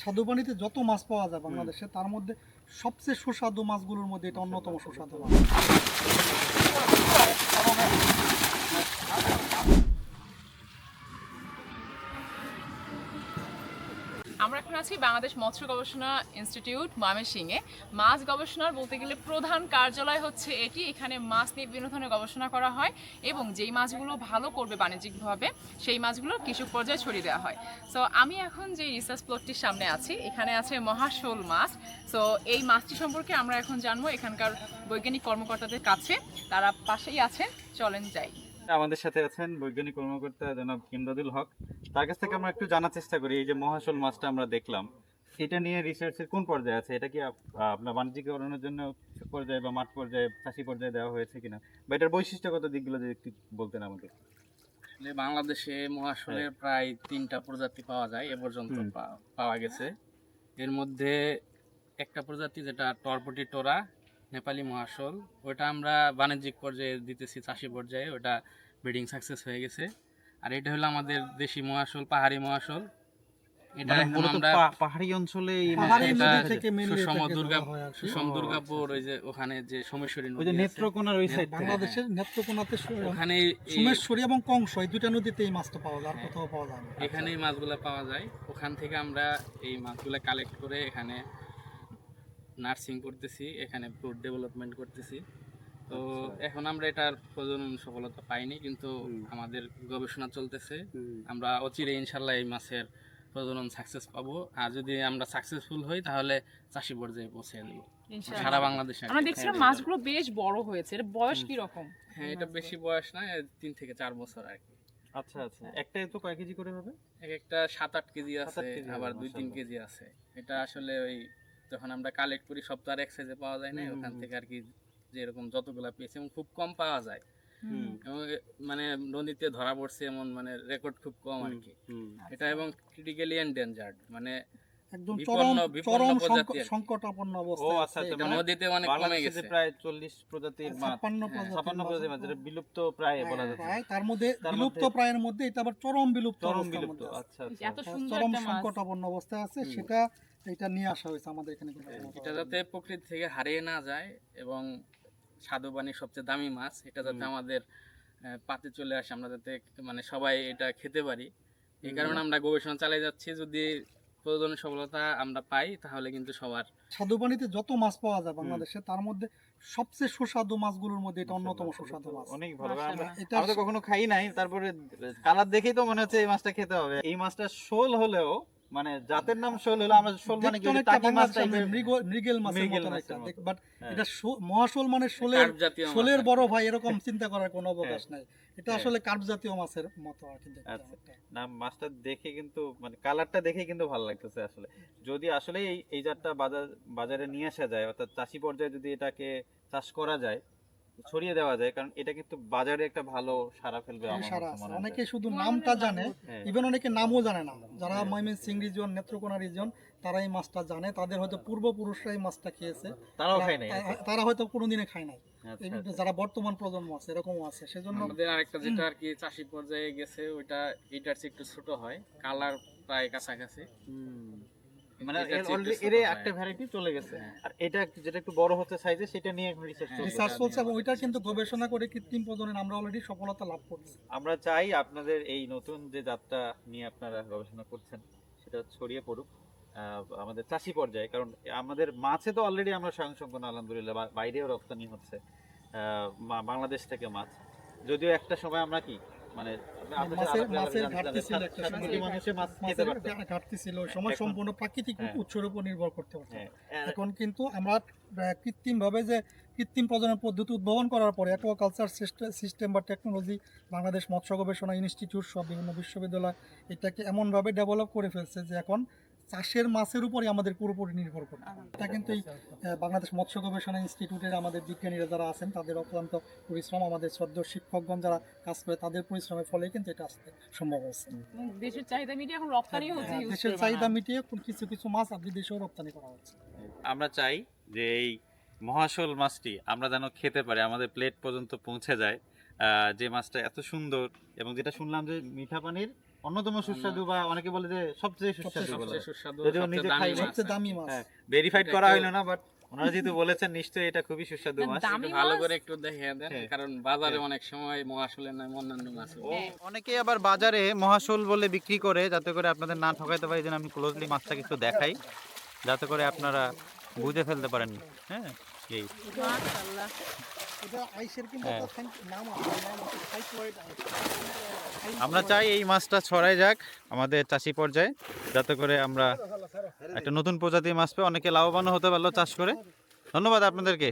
স্বাদু পানিতে যত মাছ পাওয়া যায় বাংলাদেশে তার মধ্যে সবচেয়ে সুস্বাদু মাছগুলোর মধ্যে এটা অন্যতম সুস্বাদু মাছ। আমরা এখন আছি বাংলাদেশ মৎস্য গবেষণা ইনস্টিটিউট ময়মনসিংহে। মাছ গবেষণার বলতে গেলে প্রধান কার্যালয় হচ্ছে এটি। এখানে মাছ নিয়ে বিভিন্ন ধরনের গবেষণা করা হয় এবং যেই মাছগুলো ভালো করবে বাণিজ্যিকভাবে, সেই মাছগুলো কৃষক পর্যায়ে ছড়িয়ে দেওয়া হয়। সো আমি এখন যে রিসার্চ প্লটটির সামনে আছি, এখানে আছে মহাশোল মাছ। সো এই মাছটি সম্পর্কে আমরা এখন জানব এখানকার বৈজ্ঞানিক কর্মকর্তাদের কাছে। তারা পাশেই আছেন, চলেন যাই। আমাদের সাথে আছেন বৈজ্ঞানিক কর্মকর্তা জনাব ইমদাদুল হক। তার কাছ থেকে আমরা একটু জানার চেষ্টা করি এই যে মহাশোল মাছটা আমরা দেখলাম এটা নিয়ে রিসার্চের কোন পর্যায়ে আছে? এটা কি আপনার বাণিজ্যিকরণের জন্য পর্যায়ে বা মাঠ পর্যায়ে চাষি পর্যায়ে দেওয়া হয়েছে কিনা? বা এটার বৈশিষ্ট্যগত দিকগুলো যদি একটু বলতেন আমাদের। বাংলাদেশে মহাশোলের প্রায় তিনটা প্রজাতি পাওয়া যায় এ পর্যন্ত পাওয়া গেছে। এর মধ্যে একটা প্রজাতি যেটা টরপটি টোরা নেপালি মহাশোল। ওটা আমরা বাণিজ্যিক পর্যায়ে দিতেছি চাষি পর্যায়ে। ওটা ব্রিডিং সাকসেস হয়ে গেছে। আর এটা হলো আমাদের দেশি মহাশোল পাহাড়ি মহাশোল। এটা মানে আমরা পাহাড়ি অঞ্চলে সুষম দুর্গা হয় আর কি। সুষম দুর্গাপুর ওই যে ওখানে যে সোমেশ্বরী ওই যে নেত্রকোনার ওই সাইড বাংলাদেশের নেত্রকোনাতে ওখানে এই- এবং কংস এই দুইটা নদীতে এই মাছটা পাওয়া যায় আর কোথাও পাওয়া যায় এখানে এই মাছগুলো পাওয়া যায়। ওখান থেকে আমরা এই মাছগুলো কালেক্ট করে এখানে নার্সিং করতেছি এখানে ফ্রুট ডেভেলপমেন্ট করতেছি। তো এখন আমরা এটার প্রজনন সফলতা পাইনি কিন্তু আমাদের গবেষণা চলতেছে। আমরা অচিরে ইনশাল্লাহ এই মাছের প্রজনন সাকসেস পাবো। আর যদি আমরা সাকসেসফুল হই তাহলে চাষি পর্যায়ে পৌঁছে দেবো। সারা বাংলাদেশে আমরা দেখছিলাম মাছগুলো বেশ বড় হয়েছে। এর বয়স কি রকম হ্যাঁ এটা বেশি বয়স না তিন থেকে চার বছর আর কি। আচ্ছা আচ্ছা। একটাই তো কয় কেজি করে হবে? এক একটা সাত আট কেজি আছে আবার দুই তিন। কেজি আছে। এটা আসলে ওই যখন আমরা কালেক্ট করি সব তো আর এক সাইজে পাওয়া যায় না। ওখান থেকে আর কি যেরকম যতগুলা পেয়েছি এবং খুব কম পাওয়া যায়। এবং মানে নদীতে ধরা পড়ছে এমন মানে রেকর্ড খুব কম আর কি। এটা এবং ক্রিটিক্যালি এন্ডেঞ্জার্ড মানে একদম চরম চরম ও আচ্ছা আচ্ছা মানে কমে গেছে। প্রায় চল্লিশ প্রজাতির মাছ। হ্যাঁ, প্রজাতির মাছ। যেটা বিলুপ্ত প্রায় বলা যাচ্ছে। তার মধ্যে বিলুপ্ত মধ্যে- প্রায়ের মধ্যে এটা আবার চরম বিলুপ্ত চরম বিলুপ্ত আচ্ছা আচ্ছা। এত সুন্দর চরম সংকটাপন্ন অবস্থায় আছে। সেটা এটা নিয়ে আসা হয়েছে আমাদের এখানে এটা যাতে প্রকৃতি থেকে হারিয়ে না যায় এবং স্বাদু পানির সবচেয়ে দামি মাছ এটা যাতে আমাদের পাতে চলে আসে আমরা যাতে মানে সবাই এটা খেতে পারি। এই কারণে আমরা গবেষণা চালিয়ে যাচ্ছি যদি প্রয়োজনীয় সফলতা আমরা পাই তাহলে কিন্তু সবার স্বাদু পানিতে যত মাছ পাওয়া যায় বাংলাদেশে তার মধ্যে সবচেয়ে সুস্বাদু মাছগুলোর মধ্যে এটা অন্যতম সুস্বাদু মাছ। অনেক ভালো। এটা আমরা তো কখনো খাই নাই তারপরে কালার দেখেই তো মনে হচ্ছে এই মাছটা খেতে হবে। এই মাছটা শোল হলেও মানে জাতের নাম শোল হলো আমরা শোল মানে কি টাকি মাছ টাইপের মৃগেল মাছের একটা। বাট হ্যাঁ। এটা মহাশোল মানে শোলের শোলের বড় ভাই এরকম চিন্তা করার কোনো অবকাশ নাই। এটা হ্যাঁ। আসলে কার্প জাতীয় মাছের মতো আর কি আচ্ছা। না মাছটা দেখে কিন্তু মানে কালারটা দেখে কিন্তু ভালো লাগতেছে আসলে। যদি আসলে এই এই জাতটা বাজার বাজারে নিয়ে আসা যায় অর্থাৎ চাষি পর্যায়ে যদি এটাকে চাষ করা যায় ছড়িয়ে দেওয়া যায় কারণ এটা কিন্তু বাজারে একটা ভালো সারা ফেলবে আমার সারা আছে। অনেকে শুধু নামটা জানে হ্যাঁ। ইভেন অনেকে নামও জানে না যারা হ্যাঁ। ময়মনসিং রিজন নেত্রকোনা রিজন তারা এই মাছটা জানে তাদের হয়তো পূর্বপুরুষরা এই মাছটা খেয়েছে তারাও খায় নাই তারা হয়তো কোনোদিনে খায় নাই আচ্ছা, এই আচ্ছা। যারা বর্তমান প্রজন্ম আছে এরকমও আছে সেজন্য আমাদের আরেকটা যেটা আর কি চাষি পর্যায়ে গেছে ওইটা এটার চেয়ে একটু ছোট হয় কালার প্রায় কাছাকাছি হুম। মানে এটার চেয়ে একটু অলরেডি এর একটা ভ্যারাইটি চলে গেছে। হ্যাঁ। আর এটা যেটা একটু বড় সাইজে সেটা নিয়ে এখন রিসার্চ হ্যাঁ, চলছে। রিসার্চ চলছে এবং ওইটা কিন্তু গবেষণা করে কৃত্রিম প্রজনন আমরা অলরেডি সফলতা লাভ করছি। আমরা চাই আপনাদের এই নতুন যে যাত্রা নিয়ে আপনারা গবেষণা করছেন সেটা ছড়িয়ে পড়ুক আমাদের চাষি পর্যায়ে। কারণ আমাদের মাছে তো অলরেডি আমরা স্বয়ংসম্পন্ন আলহামদুলিল্লাহ বাইরেও রপ্তানি হচ্ছে বাংলাদেশ থেকে মাছ। যদিও একটা সময় আমরা কি মানে মাছের মাছের ঘাটতি ছিল একটা সময়। কোটি মাছ মাছের ঘাটতি ছিল। সময় সম্পূর্ণ প্রাকৃতিক হ্যাঁ। উৎসের উপর নির্ভর করতে হ্যাঁ। এখন কিন্তু আমরা কৃত্রিম ভাবে যে কৃত্রিম প্রজনন পদ্ধতি উদ্ভাবন করার পরে অ্যাকোয়াকালচার সিস্টেম বা টেকনোলজি বাংলাদেশ মৎস্য গবেষণা ইনস্টিটিউট সব বিভিন্ন বিশ্ববিদ্যালয় এটাকে এমন ভাবে ডেভেলপ করে ফেলছে যে এখন চাষের মাছের উপরে আমাদের পুরোপুরি নির্ভর হয়। এটা কিন্তু এই বাংলাদেশ মৎস্য গবেষণা ইনস্টিটিউটের আমাদের বিজ্ঞানীরা যারা আছেন তাদের অক্লান্ত পরিশ্রম আমাদের শ্রদ্ধ শিক্ষকগণ যারা কাজ করে তাদের পরিশ্রমের ফলে কিন্তু এটা আসতে সম্ভব হচ্ছে দেশের চাহিদা মিটিয়ে এখন রপ্তানিও হচ্ছে হ্যাঁ, দেশের চাহিদা। মিটিয়ে কিছু কিছু মাছ আর বিদেশেও রপ্তানি করা হচ্ছে আমরা চাই যে এই মহাশোল মাছটি আমরা যেন খেতে পারি আমাদের প্লেট পর্যন্ত পৌঁছে যায় আহ, যে মাছটা এত সুন্দর এবং যেটা শুনলাম যে মিঠা পানির অন্যতম সুস্বাদু বা অনেকে বলে যে সবচেয়ে সুস্বাদু বলে যদিও নিজে দামি সবচেয়ে দামি মাছ হ্যাঁ ভেরিফাইড করা একটু- হইল না বাট ওনারা যেহেতু বলেছেন নিশ্চয়ই এটা খুবই সুস্বাদু মাছ ভালো করে একটু দেখিয়ে দেন হ্যাঁ। কারণ বাজারে অনেক সময় মহাশুলের নাম অন্যান্য মাছ হ্যাঁ। অনেকেই আবার বাজারে মহাশুল বলে বিক্রি করে যাতে করে আপনাদের না ঠকাইতে পারি যেন আমি ক্লোজলি মাছটা কিছু দেখাই যাতে করে আপনারা বুঝে ফেলতে পারেন হ্যাঁ এই মাশাআল্লাহ। এটা আইসের কিন্তু হ্যাঁ। নাম আছে নাম আছে। আমরা চাই এই মাছটা ছড়াই যাক আমাদের চাষি পর্যায়ে, যাতে করে আমরা একটা নতুন প্রজাতির মাছ পেয়ে অনেকে লাভবানও হতে পারল চাষ করে। ধন্যবাদ আপনাদেরকে।